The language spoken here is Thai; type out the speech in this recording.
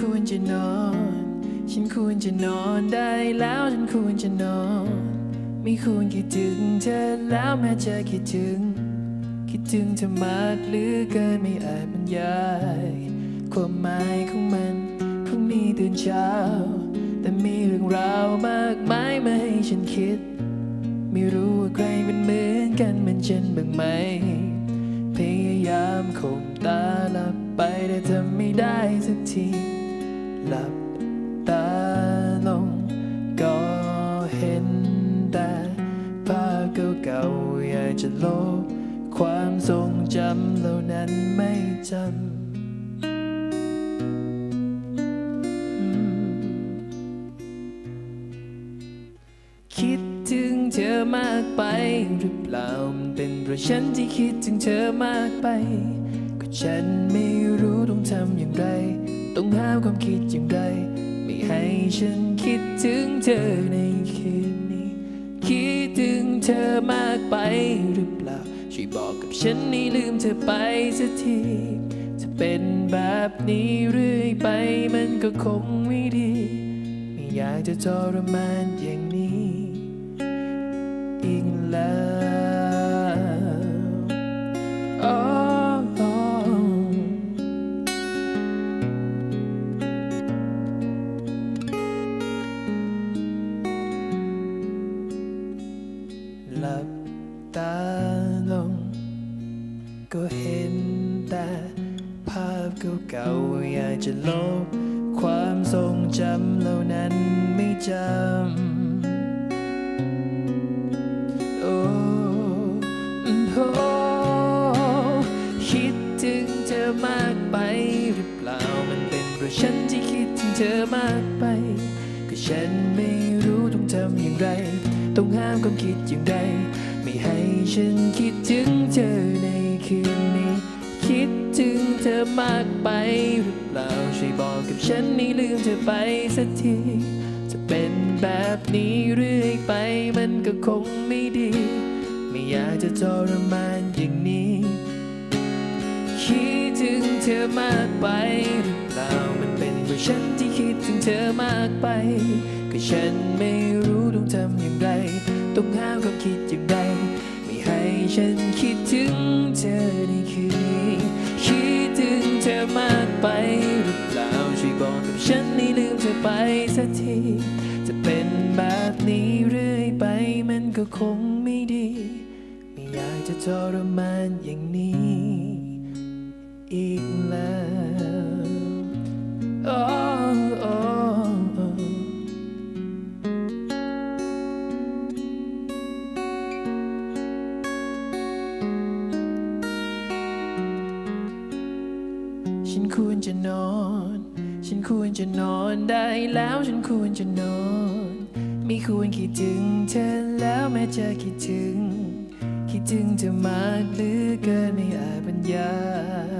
ฉันควรจะนอน ฉันควรจะนอนได้แล้วฉันควรจะนอน ไม่ควรคิดถึงเธอแล้วแม้จะคิดถึง คิดถึงเธอมากหลือเกินไม่อาจบรรยาย ความหมายของมันพรุ่งนี้ตื่นเช้า แต่มีเรื่องราวมากมายมาให้ฉันคิด ไม่รู้ว่าใครเป็นเหมือนกันเหมือนฉันบ้างไหมพยายามข่มตาหลับไปแต่ทำไม่ได้สักที หลับตาลง ก็เห็นแต่ภาพเก่าๆอยากจะลบความทรงจำเหล่านั้นไม่จำอืมคิดถึงเธอมากไปหรือเปล่ามันเป็นเพราะฉันที่คิดถึงเธอมากไป ก็ฉันไม่รู้ต้องทำอย่างไร ต้องหาความคิดอย่างไร ไม่ให้ฉันคิดถึงเธอในคืนนี้ คิดถึงเธอมากไปหรือเปล่า ช่วยบอกกับฉันให้ลืมเธอไปสักทีจะเป็นแบบนี้เรื่อยไปมันก็คงไม่ดี ไม่อยากจะทรมานอย่างนี้ หลับตาลง ก็เห็นแต่ภาพเก่าๆอยากจะลบ ความทรงจำเหล่านั้นไม่จำ โอ้โหคิดถึงเธอมากไปหรือเปล่า มันเป็นเพราะฉันที่คิดถึงเธอมากไป ก็ฉันไม่รู้ต้องทำอย่างไร ต้องห้ามความคิดอย่างไร ไม่ให้ฉันคิดถึงเธอในคืนนี้ คิดถึงเธอมากไปหรือเปล่าช่วยบอกกับฉันให้ลืมเธอไปสักที จะเป็นแบบนี้เรื่อยไปมันก็คงไม่ดี ไม่อยากจะทรมานอย่างนี้ คิดถึงเธอมากไปหรือเปล่า มันเพราะฉันที่คิดถึงเธอมากไป ก็ฉันไม่รู้ต้องทำอย่างไร ต้องห้ามความคิดอย่างไร ไม่ให้ฉันคิดถึงเธอในคืนนี้คิดถึงเธอมากไปหรือเปล่าช่วยบอกกับฉันให้ลืมเธอไปสักที จะเป็นแบบนี้เรื่อยไปมันก็คงไม่ดี ไม่อยากจะทรมานอย่างนี้ อีก ฉันควรจะนอน ฉันควรจะนอนได้แล้ว ฉันควรจะนอน ไม่ควรคิดถึงเธอแล้วแม้จะคิดถึง คิดถึงเธอมากหรือเกินไม่อาจบรรยาย